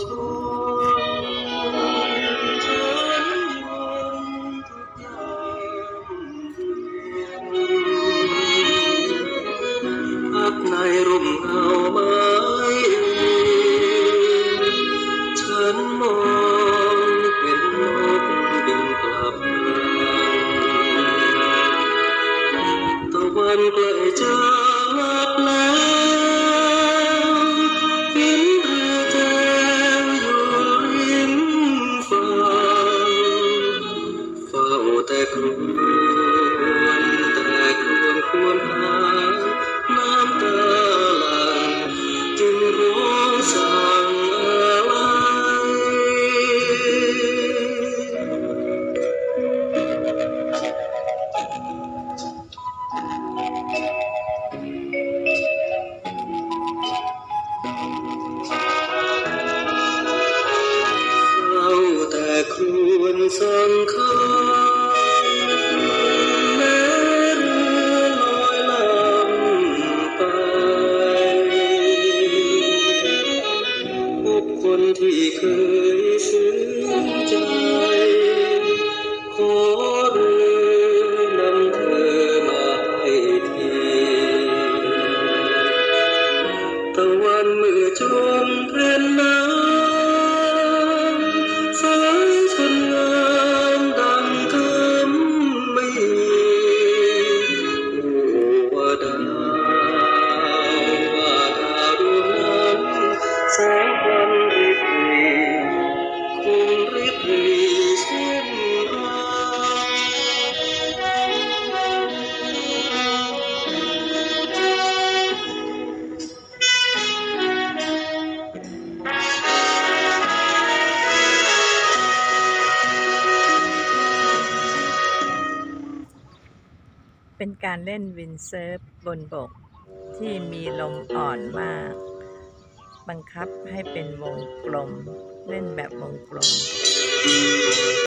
ในร่มเงาไม้ฉันมองเป็นนกบินกลับตะวันใกล้จะลับแล้ว แต่ครวญแต่ครวญควรหาน้ำตาหลังจึงร้องสั่งอะไรเฝ้าแต่ครวญสังขา ที่เคยชื่นใจ ขอเรือนำเธอมาให้ทีตะวันเมื่อจมเพ็นน้ำ เป็นการเล่นวินเซิร์ฟบนบก ที่มีลมอ่อนมาก บังคับให้เป็นวงกลม เล่นแบบวงกลม